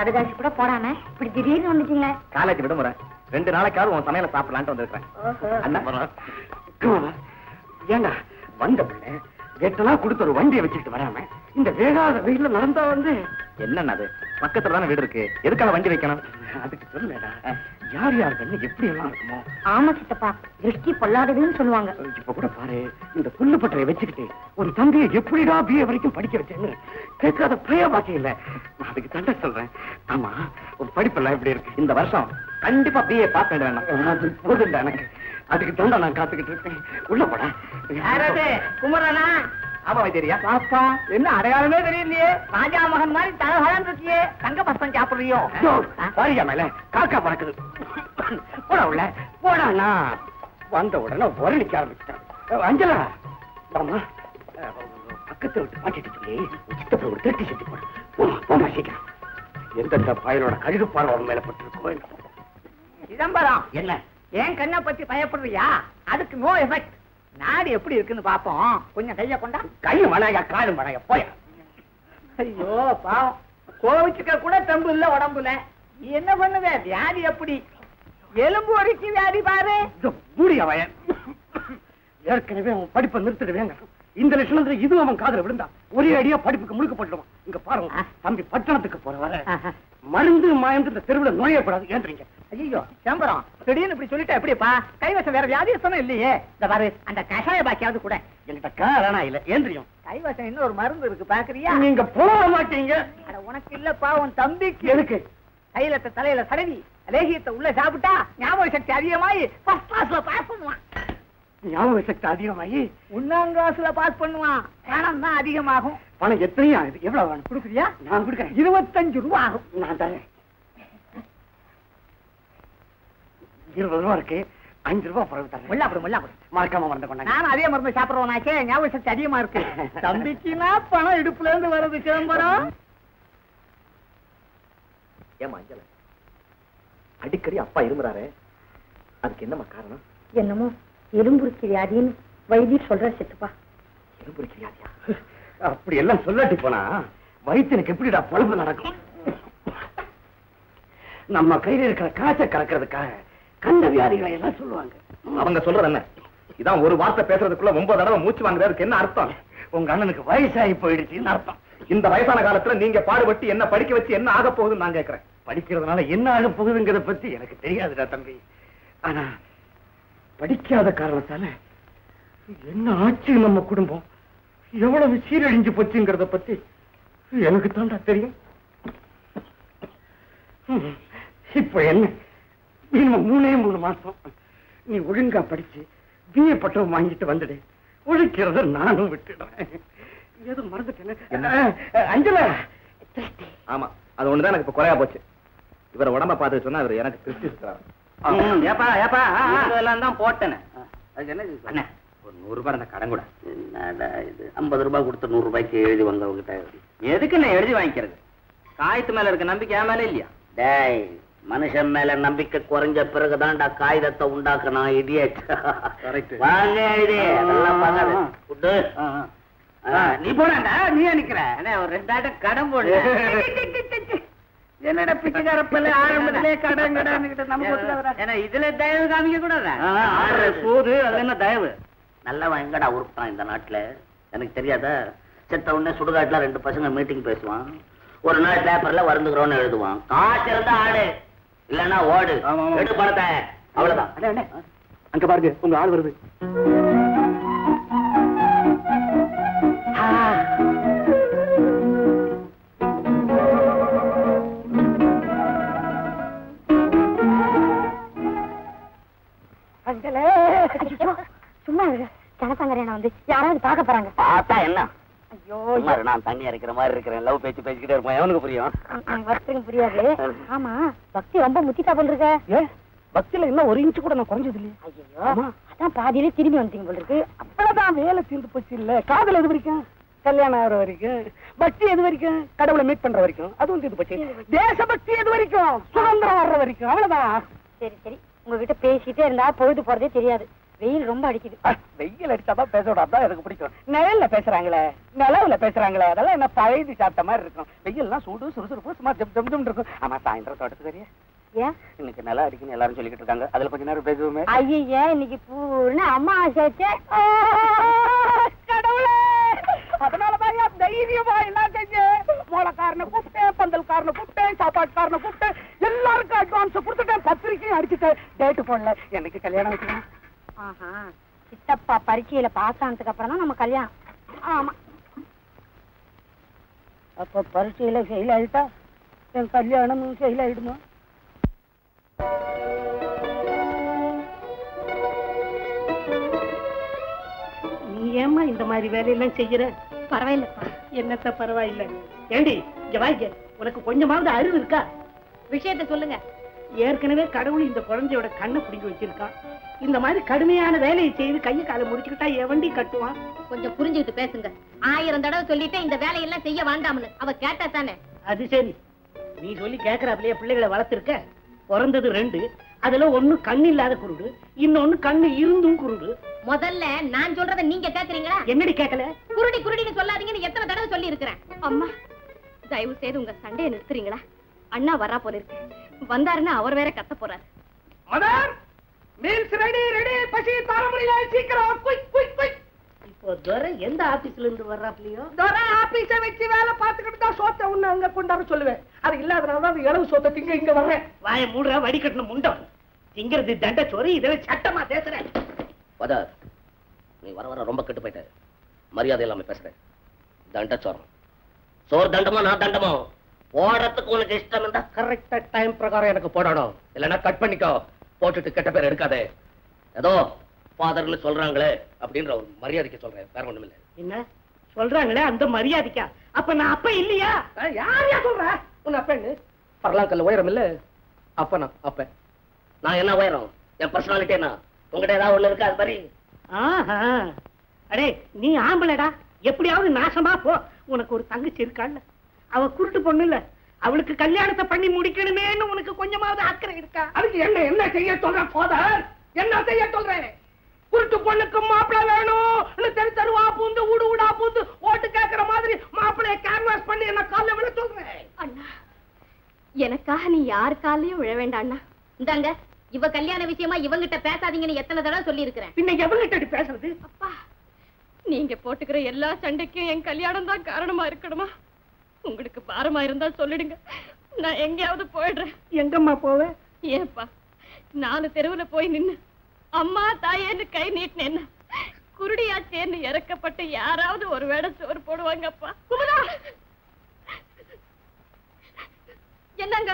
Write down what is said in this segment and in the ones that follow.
கடுதாசி கூட போடாம இப்படி திடீர்னு வந்துட்டீங்களே. காலேஜ் விடுமுறை. ரெண்டு நாளைக்காவது உன் சமையல சாப்பிடலான்ட்டு. அண்ணா ஏண்டா வந்த பிள்ளை எட்டெல்லாம் கொடுத்த ஒரு வண்டியை வச்சுட்டு வராம இந்த வேகாத வெயில்ல நடந்தா வந்து என்னண்ணா அது? பக்கத்துல தானே வீடு இருக்கு? எதுக்காக வண்டி வைக்கணும்? அதுக்கு சொல்லடா யார் யார் கண்ணு எப்படி எல்லாம் இருக்குமோ? ஆமா சித்தப்பா திருஷ்டி பொல்லாததுன்னு சொல்லுவாங்க. இப்ப கூட பாரு இந்த புல்லுப்பட்டறை வச்சுக்கிட்டு ஒரு தம்பியை எப்படிடா பிஏ வரைக்கும் படிக்க வச்சேன்னு கேட்காத பிரிய பாக்கி இல்ல. நான் அதுக்கு தண்டை சொல்றேன். ஆமா உன் படிப்பெல்லாம் எப்படி இருக்கு? இந்த வருஷம் கண்டிப்பா பிஏ பாஸ் வேணாம். அது போதும்டா எனக்கு. அதுக்கு தண்டை நான் காத்துக்கிட்டு இருக்கேன். உள்ள போடா. குமரனா? ஆமா வைத்தியரியா? பாப்பா என்ன அடையாளமே தெரியலையே. ராஜா மகன் மாதிரி தலகலன் இருக்கியே தங்க பசம் சாப்பிடுறியோ? பாரியா மேல காக்கா பறக்குது. போடா உள்ள போடாண்ணா வந்த உடனே உரணிக்க ஆரம்பிச்சிட்டான். அஞ்சலா ஆமா பக்கத்துல விட்டு மாட்டிட்டு சொல்லி சித்தப்ப ஒரு திருட்டி செஞ்சு போடு. போமா போமா சீக்கிரம். எந்தெந்த பயனோட கழுகு பார்வை மேல பட்டிருக்கோ சிதம்பரம் என்ன? ஏன் கண்ணை பத்தி பயப்படுறியா? அதுக்கு நோ எஃபெக்ட் நாடு எப்படி இருக்குன்னு பாப்போம் கொஞ்சம் கைய கொண்டா? கையும் வணங்க காலும் வணங்க போயா. ஐயோ பாவம். கோவிச்சுக்க கூட தெம்பு இல்ல உடம்புல நீ என்ன பண்ணுவ? வியாதி எப்படி? எலும்பு வரைக்கும் வியாதி பாரு. மூடிய வயன் ஏற்கனவே அவன் படிப்பை நிறுத்திடுவேங்க. இந்த லட்சணத்துல இதுவும் அவன் காதுல விழுந்தா ஒரே அடியா படிப்புக்கு முழுக்க போட்டுடுவான். இங்க பாருங்க தம்பி பட்டணத்துக்கு போற வர மருந்து மாயந்து இந்த தெருவுல நுழையக்கூடாது ஏன்றீங்க ஐயோ சிதம்பரம். திடீர்னு இப்படி சொல்லிட்டா எப்படிப்பா? கைவசம் வேற வியாதியஸ்தனம் இல்லையே. இந்த பாரு அந்த கஷாய பாக்கியாவது கூட. என்கிட்ட காரணம் இல்ல ஏன்றியும் கைவசம் இன்னொரு மருந்து இருக்கு பாக்குறியா? நீங்க போக மாட்டீங்க. அட, உனக்கு இல்லப்பா உன் தம்பிக்கு. எதுக்கு? தைலத்தை தலையில தடவி லேகியத்தை உள்ள சாப்பிட்டா ஞாபக சக்தி அதிகமாயி ஃபர்ஸ்ட் கிளாஸ்ல பாஸ் பண்ணுவான். ஞாபக சக்தி அதிகமாகி ஒன்னாம் கிளாஸ்ல பாஸ் பண்ணுவான். பணம் தான் அதிகமாகும். பணம் எத்தனையும் ஆகுது எவ்வளவு வேணும்? கொடுக்குறியா? நான் கொடுக்குறேன். இருபத்தஞ்சு ரூபா ஆகும். நான் தரேன். இருபது ரூபா இருக்கு. அஞ்சு ரூபா பிறகு தரேன். முல்லா கொடு முல்லா கொடு மறக்காம மறந்து கொண்டாங்க நானும் அதே மருந்து சாப்பிடுறவனாச்சே ஞாபக சக்தி அதிகமா இருக்கு. தம்பிக்குனா பணம் இடுப்புல இருந்து வருது சிதம்பரம். ஏமா அஞ்சல? அடிக்கடி அப்பா இருமுறாரு. அதுக்கு என்னம்மா காரணம்? என்னமோ எலும்புருக்கி வியாதின்னு வைத்தியர் சொல்ற சித்துப்பா. எலும்பு வியாதியா அப்படி எல்லாம் சொல்லாட்டி போனா வயிற்றுனுக்கு எப்படிடா பொழப்பு நடக்கும்? நம்ம கையில இருக்கிற காய்ச்ச கலக்கிறதுக்காக கண்ட வியாதிகளை எல்லாம் சொல்லுவாங்க. அவங்க சொல்றது என்ன? இதான் ஒரு வார்த்தை பேசுறதுக்குள்ள ஒன்பது தடவை மூச்சு வாங்குறதுக்கு என்ன அர்த்தம்? உங்க அண்ணனுக்கு வயசாகி போயிடுச்சுன்னு அர்த்தம். இந்த வயசான காலத்துல நீங்க பாடுபட்டு என்ன படிக்க வச்சு என்ன ஆக போகுதுன்னு நான் கேட்கிறேன் படிக்கிறதுனால என்ன ஆக போகுதுங்கிறத பத்தி எனக்கு தெரியாதுடா தம்பி. ஆனா படிக்காத காரணத்தால என்ன ஆச்சு நம்ம குடும்பம்? எவ்வளவு சீரழிஞ்சு போச்சுங்கிறத பத்தி எனக்கு தான்டா தெரியும். இப்ப என்ன? இன்னும் மூணே மூணு மாசம். நீ ஒழுங்கா படிச்சு பிஏ பட்டம் வாங்கிட்டு வந்துடு. உழைக்கிறத நானும் விட்டுடுறேன். ஏதோ மறந்துட்டேன். அஞ்சலா? ஆமா அது ஒண்ணுதான் எனக்கு இப்ப குறையா போச்சு. இவர உடம்ப பார்த்து சொன்னா இவர் எனக்கு திருப்தி ஏப்பா ஏப்பா. இதெல்லாம் தான் போட்டேன். அதுக்கு என்ன அண்ணா. ஒரு நூறு ரூபாய் அந்த கடன் கூட. என்னடா இது? ஐம்பது ரூபாய் கொடுத்து நூறு ரூபாய்க்கு எழுதி வந்தவங்கிட்ட எதுக்கு நான் எழுதி வாங்கிக்கிறது? காயத்து மேல இருக்க நம்பிக்கை மேல இல்லையா? டேய். மனுஷன் மேல நம்பிக்கை குறைஞ்ச பிறகுதான்டா காகிதத்தை உண்டாக்கணும் இடியட் நீ போடாண்டா நீ நிக்கிற ஒரு ரெண்டாயிரம் கடன் போடு. என்னடா ஆரம்பத்திலே கடன் கடன். ஏன்னா இதுல தயவு காமிக்க கூடாதா? சூது அது என்ன தயவு? நல்லவன் எங்கடா உருப்பான் இந்த நாட்டுல? எனக்கு தெரியாதா. செத்த உடனே சுடுகாட்டுல ரெண்டு பசங்க மீட்டிங் பேசுவான். ஒரு நாள் பேப்பர்ல வருந்துக்கிறோன்னு எழுதுவான். காசு இருந்தா ஆடு. இல்லன்னா ஓடு. எடு பணத்தை. அவ்வளவுதான். அங்க பாருங்க உங்க ஆள் வருது. சும்மா. ஜனசங்கரேன வந்து யாராவது பார்க்க போறாங்க. பார்த்தா என்ன? சும்மா நான் தண்ணி அரைக்கிற மாதிரி இருக்கிறேன். லவ் பேச்சு பேசிக்கிட்டே இருப்பேன் எவனுக்கு புரியும்? புரியாது. ஆமா பக்தி ரொம்ப முத்திட்டா போல் இருக்க. பக்தியில இன்னும் ஒரு இன்ச்சு கூட நான் குறைஞ்சது இல்லையே ஐயோ அதான் பாதியிலே திரும்பி வந்துட்டீங்க போல் இருக்கு. அவ்வளவுதான் வேலை தீர்ந்து போச்சு இல்ல. காதல் எது வரைக்கும்? கல்யாணம் ஆகிற வரைக்கும். பக்தி எது வரைக்கும்? கடவுளை மீட் பண்ற வரைக்கும். அதுவும் தீர்ந்து போச்சு. தேசபக்தி எது வரைக்கும்? சுதந்திரம் வர்ற வரைக்கும். அவ்வளவுதான். சரி சரி. உங்ககிட்ட பேசிட்டே இருந்தா பொழுது போறதே தெரியாது. வெயில் ரொம்ப அடிக்குது. வெயில் அடிச்சாதான் பேச விடாதான் எனக்கு பிடிக்கும். நிழல்ல பேசுறாங்களே? நிலவுல பேசுறாங்களே? அதெல்லாம் என்ன பழையது சாப்பிட்ட மாதிரி இருக்கும். வெயில்லாம் சூடு சுறுசுறுப்பு சும்மா ஜம் ஜம் ஜம் இருக்கும். ஆமா சாயந்தரம் தோட்டத்துக்கு வரியா? ஏன்? இன்னைக்கு நல்லா அடிக்குன்னு எல்லாரும் சொல்லிக்கிட்டு இருக்காங்க. அதுல கொஞ்ச நேரம் பேசுவோமே. ஐயே இன்னைக்கு பூர்ண அம்மாவாசை கடவுளே! அதனாலதான் என் தைரியமா என்ன செஞ்சேன் மூலக்காரனை கூப்பிட்டேன் பந்தல்காரனை கூப்பிட்டேன் சாப்பாட்டுக்காரனை கூப்பிட்டேன் எல்லாருக்கும் அட்வான்ஸ் கொடுத்துட்டேன் பத்திரிக்கையும் அடிச்சுட்டேன். டேட்டு போடல. என்னைக்கு கல்யாணம் வைக்கணும் ஆஹா. சித்தப்பா பரீட்சையில பாஸ் ஆனதுக்கு அப்புறம் தான் நம்ம கல்யாணம். ஆமா. அப்ப பரீட்சையில ஃபெயில் ஆயிட்டா? என் கல்யாணமும் ஃபெயில் ஆயிடுமா? நீ ஏம்மா இந்த மாதிரி வேலையெல்லாம் செய்யற? பரவாயில்லப்பா. என்னத்த பரவாயில்ல? ஏண்டி இங்க வாய்க்க உனக்கு கொஞ்சமாவது அறிவு இருக்கா? விஷயத்த சொல்லுங்க. ஏற்கனவே கடவுள் இந்த குழந்தையோட கண்ணை பிடிங்கி வச்சிருக்கான். இந்த மாதிரி கடுமையான வேலையை செய்து கையை காலை முடிச்சுக்கிட்டா எவண்டி கட்டுவான். கொஞ்சம் புரிஞ்சுக்கிட்டு பேசுங்க. ஆயிரம் தடவை சொல்லிட்டு இந்த வேலையெல்லாம் செய்ய வேண்டாம்னு. அவ கேட்டா தானே? அது சரி. நீ சொல்லி கேக்குறாப்லயே பிள்ளைகளை வளர்த்திருக்க. பிறந்தது ரெண்டு. அதுல ஒண்ணு கண்ணு இல்லாத குருடு. இன்னொன்னு கண்ணு இருந்தும் குருடு. முதல்ல நான் சொல்றத நீங்க கேக்குறீங்களா? என்னடி கேட்கல குருடி குருடின்னு சொல்லாதீங்கன்னு எத்தனை தடவை சொல்லி இருக்கிறேன் அம்மா தயவு செய்து உங்க சண்டையை நிறுத்துறீங்களா? அண்ணா வரா போல இருக்கு வந்தாருன்னா அவர் வேற கத்த போறாரு. மீல்ஸ் ரெடி ரெடி பசி தார முடியல சீக்கிரம். குயிக் குயிக் குயிக் இப்போ துரை எந்த ஆபீஸ்ல இருந்து வர்றாப்லயோ? தோரா ஆபீஸ வச்சு வேலை பார்த்துக்கிட்டு தான் சோத்தை ஒண்ணு அங்க கொண்டாட சொல்லுவேன். அது இல்லாதனால தான் இளவு சோத்தை திங்க இங்க வர்றேன். வாய மூடுற வடிகட்டணும் முண்டம் திங்கிறது தண்ட சோறு இதெல்லாம் சட்டமா பேசுறேன். பதர் நீ வர வர ரொம்ப கெட்டு போயிட்ட. மரியாதை இல்லாம பேசுற தண்ட சோரம் சோறு தண்டமா நான் தண்டமோ? போடுறதுக்கு உனக்கு இஷ்டம் இருந்தா கரெக்டா டைம் பிரகாரம் எனக்கு போடணும். இல்லைன்னா கட் பண்ணிக்கோ. போட்டுட்டு கெட்ட பேர் எடுக்காதே. ஏதோ ஃபாதர்னு சொல்றாங்களே அப்படின்ற ஒரு மரியாதைக்கு சொல்றேன். வேற ஒண்ணும் இல்ல. என்ன? சொல்றாங்களே அந்த மரியாதைக்கா? அப்ப நான் அப்ப இல்லையா? யார் யார் சொல்ற? உன் அப்பன்னு? பரலாங்கல்ல உயரம் இல்ல? அப்ப நான் அப்ப. நான் என்ன உயரம்? என் பர்சனாலிட்டி என்ன? உங்ககிட்ட ஏதாவது ஒண்ணு இருக்கா அது மாதிரி? ஆஹா. அடே நீ ஆம்பளடா. எப்படியாவது நாசமா போ. உனக்கு ஒரு தங்கச்சி இருக்காள்ல. அவ குருட்டு பொண்ணு இல்ல. அவளுக்கு கல்யாணத்தை பண்ணி முடிக்கணுமேன்னு உனக்கு கொஞ்சமாவது அக்கறை இருக்கா? அதுக்கு என்ன என்ன செய்ய சொல்ற போதர் என்ன செய்ய சொல்றேன் குருட்டு பொண்ணுக்கு மாப்பிள்ளை வேணும் தெரு தெருவா பூந்து ஊடு ஊடா பூந்து ஓட்டு கேக்குற மாதிரி மாப்பிள்ளைய கேன்வாஸ் பண்ணி என்ன காலைல விழ சொல்றேன் அண்ணா எனக்காக நீ யாரு காலையும் விழ வேண்டாம் அண்ணா. இந்தாங்க இவ கல்யாண விஷயமா இவங்கிட்ட பேசாதீங்கன்னு எத்தனை தடவை சொல்லி இருக்கிறேன் பின்ன எவங்கிட்ட பேசுறது? அப்பா நீங்க போட்டுக்கிற எல்லா சண்டைக்கும் என் கல்யாணம் தான் காரணமா இருக்கணுமா? உங்களுக்கு பாரமா இருந்தா சொல்லிடுங்க. நான் எங்கேயாவது போயிடுறேன். எங்கம்மா போவேன் ஏப்பா நாலு தெருவுல போய் நின்னு அம்மா தாயேன்னு கை நீட்டினேன்னா குருடியாச்சேன்னு இறக்கப்பட்டு யாராவது ஒரு வேளை சோறு போடுவாங்கப்பா. என்னங்க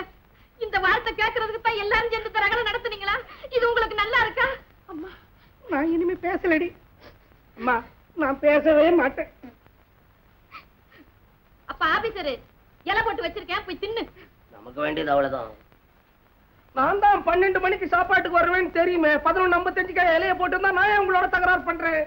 இந்த வார்த்தை கேட்கறதுக்கு தான் எல்லாரும் சேர்ந்து தரகல நடத்துனீங்களா? இது உங்களுக்கு நல்லா இருக்கா? அம்மா நான் இனிமே பேசலடி. அம்மா நான் பேசவே மாட்டேன். அப்ப ஆபீசரு இலை போட்டு வச்சிருக்கேன் போய் தின்னு. நமக்கு வேண்டியது அவ்வளவுதான். நான் தான் பன்னெண்டு மணிக்கு சாப்பாட்டுக்கு வருவேன்னு தெரியுமே. பதினொன்று ஐம்பத்தஞ்சுக்கு இலைய போட்டு நான் உங்களோட தகராறு பண்றேன்?